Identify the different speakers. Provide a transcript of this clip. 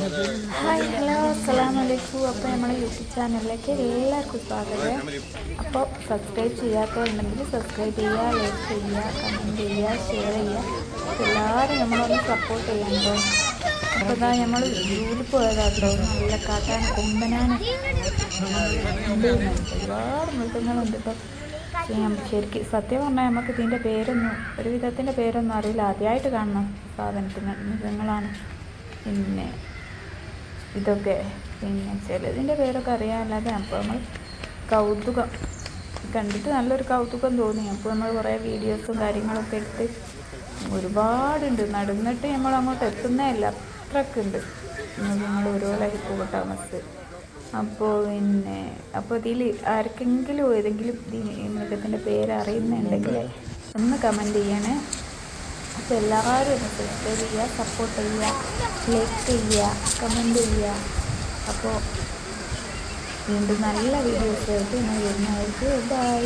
Speaker 1: Hi hello അസ്സാം വലൈക്കും അപ്പോൾ നമ്മുടെ യൂട്യൂബ് ചാനലിലേക്ക് എല്ലാവർക്കും സ്വാഗതം. അപ്പോൾ സബ്സ്ക്രൈബ് ചെയ്യാത്തവരുണ്ടെങ്കിൽ സബ്സ്ക്രൈബ് ചെയ്യുക ലൈക്ക് ചെയ്യുക കമന്റ് ചെയ്യുക ഷെയർ ചെയ്യുക. എല്ലാവരും നമ്മളൊന്ന് സപ്പോർട്ട് ചെയ്യണ്ടോ അപ്പോൾ ഇതാ നമ്മൾ ജൂലി പോയതാട്ടോ നല്ല കാട്ടാൻ കൊമ്പനാണ് ഒരുപാട് മൃഗങ്ങളുണ്ട് ഇപ്പോൾ ശരിക്കും സത്യം പറഞ്ഞാൽ നമുക്ക് ഇതിന്റെ പേരൊന്നും ഒരു വിധത്തിന്റെ പേരൊന്നും അറിയില്ല. ആദ്യമായിട്ട് കാണണം സാധനത്തിന് മൃഗങ്ങളാണ്. പിന്നെ ഇതൊക്കെ പിന്നെ ചിലതിന്റെ പേരൊക്കെ അറിയാമല്ലാതെ അപ്പോൾ നമ്മൾ കൗതുകം കണ്ടിട്ട് നല്ലൊരു കൗതുകം തോന്നി. അപ്പോൾ നമ്മൾ കുറേ വീഡിയോസും കാര്യങ്ങളൊക്കെ എടുത്ത് ഒരുപാടുണ്ട്. നടന്നിട്ട് നമ്മൾ അങ്ങോട്ട് എത്തുന്നതല്ല അത്രക്കുണ്ട് നമ്മൾ ഓരോ ഹിപ്പോട്ടാമസ് അപ്പോൾ പിന്നെ അപ്പോൾ ഇതിൽ ആർക്കെങ്കിലും ഏതെങ്കിലും മൃഗത്തിന്റെ പേര് അറിയുന്നുണ്ടെങ്കിൽ ഒന്ന് കമന്റ് ചെയ്യണേ. അപ്പോൾ എല്ലാവരും ഒന്ന് സബ്സ്ക്രൈബ് ചെയ്യുക സപ്പോർട്ട് ചെയ്യുക ലൈക്ക് ചെയ്യുക കമന്റ് ചെയ്യുക. അപ്പോൾ വീണ്ടും നല്ല വീഡിയോസ് ആയിട്ട് ഞാൻ വരുന്നതായിരിക്കും. ബൈ